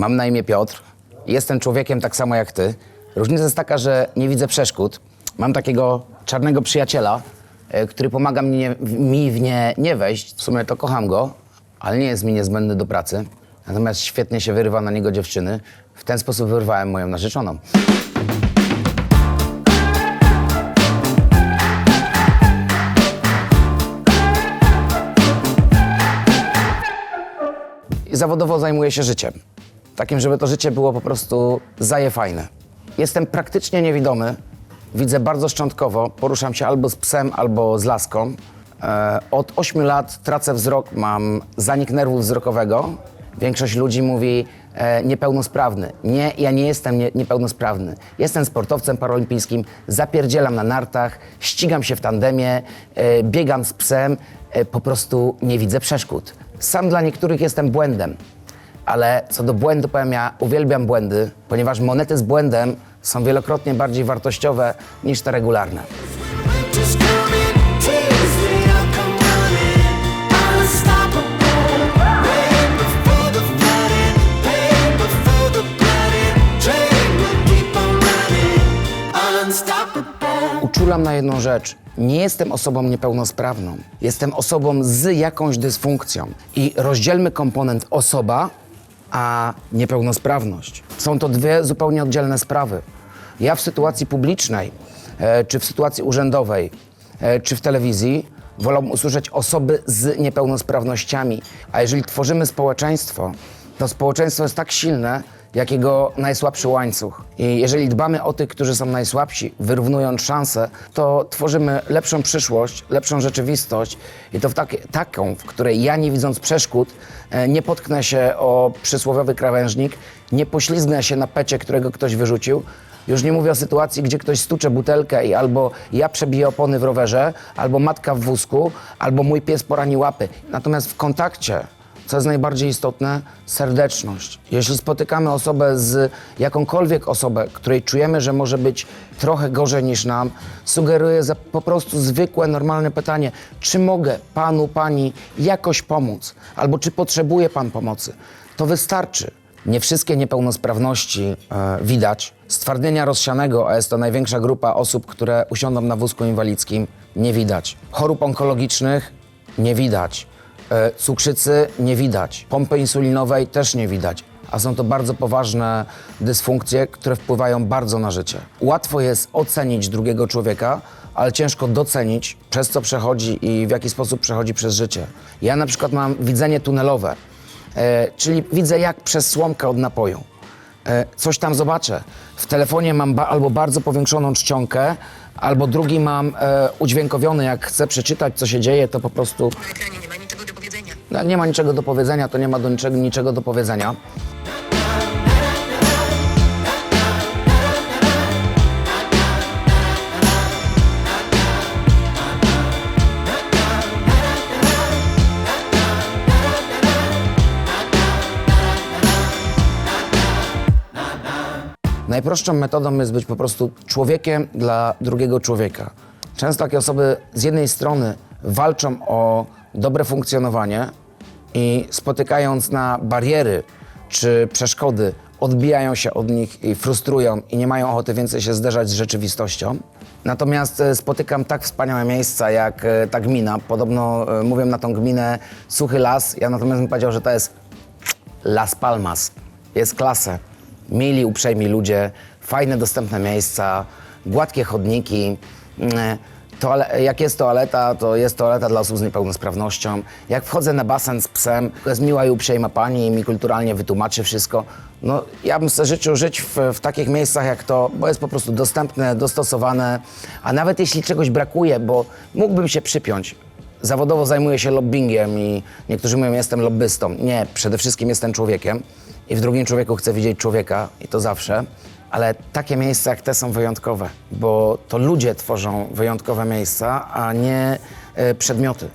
Mam na imię Piotr. Jestem człowiekiem tak samo jak ty. Różnica jest taka, że nie widzę przeszkód. Mam takiego czarnego przyjaciela, e, który pomaga mnie, mi w nie nie wejść. W sumie to kocham go, ale nie jest mi niezbędny do pracy. Natomiast świetnie się wyrywa na niego dziewczyny. W ten sposób wyrwałem moją narzeczoną. I zawodowo zajmuję się życiem. Takim, żeby to życie było po prostu zajefajne. Jestem praktycznie niewidomy. Widzę bardzo szczątkowo. Poruszam się albo z psem, albo z laską. E, od 8 lat tracę wzrok, mam zanik nerwu wzrokowego. Większość ludzi mówi e, niepełnosprawny. Nie, ja nie jestem nie, niepełnosprawny. Jestem sportowcem paraolimpijskim, zapierdzielam na nartach, ścigam się w tandemie, e, biegam z psem, e, po prostu nie widzę przeszkód. Sam dla niektórych jestem błędem, ale co do błędu powiem, ja uwielbiam błędy, ponieważ monety z błędem są wielokrotnie bardziej wartościowe niż te regularne. Uczulam na jedną rzecz. Nie jestem osobą niepełnosprawną. Jestem osobą z jakąś dysfunkcją. I rozdzielmy komponent osoba, a niepełnosprawność. Są to dwie zupełnie oddzielne sprawy. Ja w sytuacji publicznej, e, czy w sytuacji urzędowej, e, czy w telewizji, wolałbym usłyszeć osoby z niepełnosprawnościami. A jeżeli tworzymy społeczeństwo, to społeczeństwo jest tak silne, jak jego najsłabszy łańcuch. I jeżeli dbamy o tych, którzy są najsłabsi, wyrównując szanse, to tworzymy lepszą przyszłość, lepszą rzeczywistość i to w takie, taką, w której ja nie widząc przeszkód, e, nie potknę się o przysłowiowy krawężnik, nie poślizgnę się na pecie, którego ktoś wyrzucił. Już nie mówię o sytuacji, gdzie ktoś stucze butelkę i albo ja przebiję opony w rowerze, albo matka w wózku, albo mój pies porani łapy. Natomiast w kontakcie co jest najbardziej istotne, serdeczność. Jeśli spotykamy osobę z jakąkolwiek osobę, której czujemy, że może być trochę gorzej niż nam, sugeruję za po prostu zwykłe, normalne pytanie, czy mogę panu, pani jakoś pomóc, albo czy potrzebuje pan pomocy. To wystarczy. Nie wszystkie niepełnosprawności e, widać. Stwardnienia rozsianego, a jest to największa grupa osób, które usiądą na wózku inwalidzkim, nie widać. Chorób onkologicznych nie widać. E, Cukrzycy nie widać, pompy insulinowej też nie widać, a są to bardzo poważne dysfunkcje, które wpływają bardzo na życie. Łatwo jest ocenić drugiego człowieka, ale ciężko docenić, przez co przechodzi i w jaki sposób przechodzi przez życie. Ja na przykład mam widzenie tunelowe, e, czyli widzę jak przez słomkę od napoju. E, coś tam zobaczę. W telefonie mam ba- albo bardzo powiększoną czcionkę, albo drugi mam e, udźwiękowiony, jak chcę przeczytać, co się dzieje, to po prostu Na ekranie nie ma niczego do powiedzenia. No, nie ma niczego do powiedzenia, to nie ma do niczego, niczego do powiedzenia. Najprostszą metodą jest być po prostu człowiekiem dla drugiego człowieka. Często takie osoby z jednej strony walczą o dobre funkcjonowanie i spotykając na bariery czy przeszkody, odbijają się od nich i frustrują i nie mają ochoty więcej się zderzać z rzeczywistością. Natomiast e, spotykam tak wspaniałe miejsca jak e, ta gmina. Podobno e, mówią na tą gminę suchy las. Ja natomiast bym powiedział, że to jest Las Palmas. Jest klasę. Mili, uprzejmi ludzie, fajne, dostępne miejsca, gładkie chodniki. Toale- jak jest toaleta, to jest toaleta dla osób z niepełnosprawnością. Jak wchodzę na basen z psem, to jest miła i uprzejma pani i mi kulturalnie wytłumaczy wszystko. No, ja bym sobie życzył żyć w, w takich miejscach jak to, bo jest po prostu dostępne, dostosowane, a nawet jeśli czegoś brakuje, bo mógłbym się przypiąć, Zawodowo zajmuję się lobbyingiem i niektórzy mówią, jestem lobbystą. Nie, przede wszystkim jestem człowiekiem i w drugim człowieku chcę widzieć człowieka i to zawsze. Ale takie miejsca jak te są wyjątkowe, bo to ludzie tworzą wyjątkowe miejsca, a nie e, przedmioty.